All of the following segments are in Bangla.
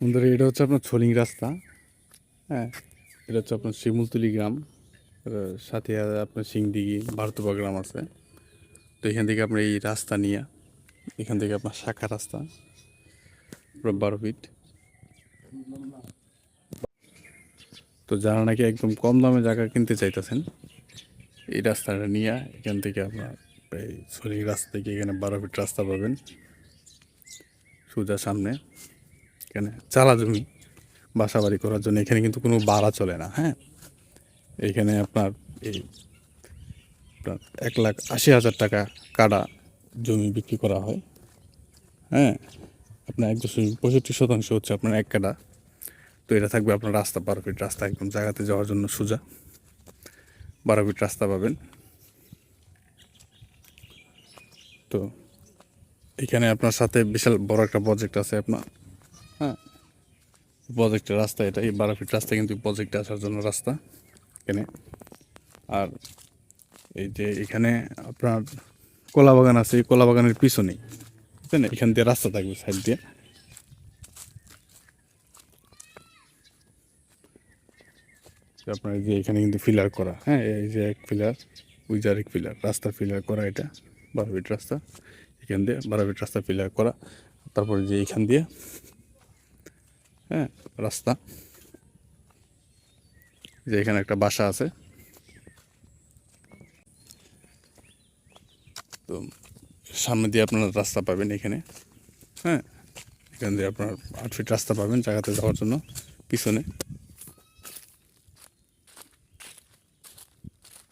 বন্ধুরা এটা হচ্ছে আপনার ছলিং রাস্তা। হ্যাঁ এটা হচ্ছে আপনার শিমুলতলি গ্রাম। সাথে আপনার সিংদিঘি ভারতবা গ্রাম আছে। তো এখান থেকে আপনার এই রাস্তা নিয়ে, এখান থেকে আপনার শাখা রাস্তা বারো ফিট। তো যারা নাকি একদম কম দামে জায়গা কিনতে চাইতেছেন, এই রাস্তাটা নিয়ে এখান থেকে আপনার এই ছলিং রাস্তা থেকে এখানে বারো ফিট রাস্তা পাবেন। সোজা সামনে। এখানে চালা জমি বাসা বাড়ি করার জন্য। এখানে কিন্তু কোনো ভাড়া চলে না হ্যাঁ? এখানে আপনার এই এক লাখ আশি হাজার টাকা কাটা জমি বিক্রি করা হয় হ্যাঁ? আপনার এক দশমিক পঁয়ষট্টি শতাংশ হচ্ছে আপনার এক কাটা। তো এটা থাকবে আপনার রাস্তা, বারো ফিট রাস্তা, একদম জায়গাতে যাওয়ার জন্য সোজা। বারো ফিট রাস্তা পাবেন। তো এখানে আপনার সাথে বিশাল বড় একটা প্রজেক্ট আছে আপনার। প্রজেক্টের রাস্তা এটা, এই বারো ফিট রাস্তা কিন্তু প্রজেক্টে আসার জন্য রাস্তা এখানে। আর এই যে এখানে আপনার কলা বাগান আছে, এই কলা বাগানের পিছনেই বুঝলেন এখান দিয়ে রাস্তা থাকবে সাইড দিয়ে। আপনার যে এখানে কিন্তু ফিলার করা হ্যাঁ? এই যে এক ফিলার ওই যে আরেক ফিলার রাস্তা ফিলার করা এটা, বারো ফিট রাস্তা। এখান দিয়ে বারো ফিট রাস্তা ফিলার করা। তারপরে যে এখান দিয়ে হ্যাঁ রাস্তা। যে এখানে একটা বাসা আছে। তো সামনে দিয়ে আপনারা রাস্তা পাবেন এখানে। হ্যাঁ এখান দিয়ে আপনার আট ফিট রাস্তা পাবেন জায়গাতে যাওয়ার জন্য, পিছনে।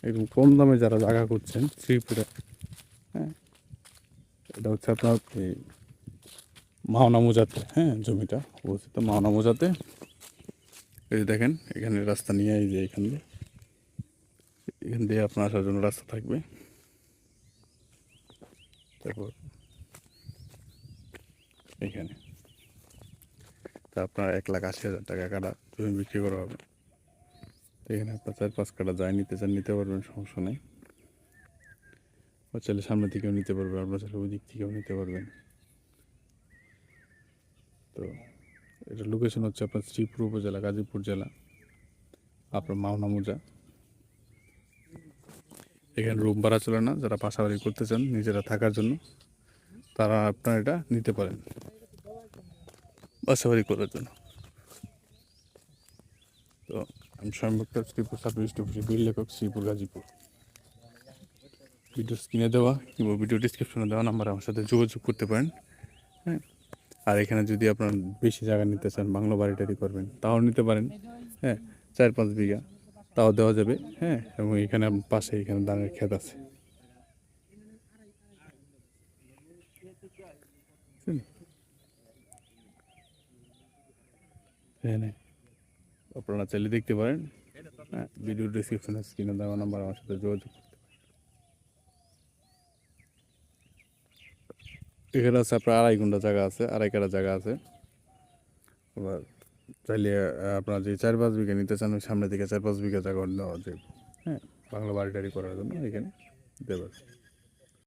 একদম কম দামে যারা জায়গা করছেন শ্রীপুরে হ্যাঁ এটা হচ্ছে আপনার মাওনা মোজাতে হ্যাঁ জমিটা অবস্থিত মাওনা মোজাতে। এই দেখেন, এখানে রাস্তা নিয়ে, এই যে এখান দিয়ে। এখান দিয়ে আপনার আসার জন্য রাস্তা থাকবে। তারপর এখানে। তা আপনার এক লাখ আশি হাজার টাকা কাটা জমি বিক্রি করা হবে। এখানে আপনার চার পাঁচ কাটা যায়, নিতে চান, নিতে পারবেন, সমস্যা নেই। বা চাইলে সামনে থেকেও নিতে পারবেন, আপনার চাইলে ওই দিক থেকেও নিতে পারবেন। তো এটা লোকেশন হচ্ছে আপনার শ্রীপুর উপজেলা, গাজীপুর জেলা, আপনার মাওনা মোজা। এখানে রুম ভাড়া চলে না, যারা বাসাবাড়ি করতে চান নিজেরা থাকার জন্য, তারা আপনার এটা নিতে পারেন। বাসাবাড়ি করার জন্য। তো আমি স্বয়ংভক্ত শ্রীপুর সাব রেজিস্ট্রি বীর লেখক, শ্রীপুর, গাজীপুর। ভিডিও স্ক্রিনে দেওয়া কিংবা ভিডিও ডিসক্রিপশনে দেওয়া নাম্বারে আমার সাথে যোগাযোগ করতে পারেন হ্যাঁ। আর এখানে যদি আপনার বেশি জায়গা নিতে চান, বাংলো বাড়ি টাড়ি করবেন, তাও নিতে পারেন হ্যাঁ চার পাঁচ বিঘা, তাও দেওয়া যাবে হ্যাঁ এবং এখানে পাশে এখানে ধানের ক্ষেত আছে। আপনারা চাইলে দেখতে পারেন হ্যাঁ ভিডিও ডিসক্রিপশনে স্ক্রিনে দেওয়া নাম্বার আমার সাথে যোগাযোগ করতে এখানে আছে, আপনার আড়াই ঘণ্টা জায়গা আছে, আড়াই কাটা জায়গা আছে। আবার চাইলে আপনার যে চার পাঁচ বিঘা নিতে চান সামনের সামনে থেকে চার পাঁচ বিঘা জায়গা নেওয়া যে হ্যাঁ বাংলা বাড়ি টাড়ি করার জন্য এখানে পারবেন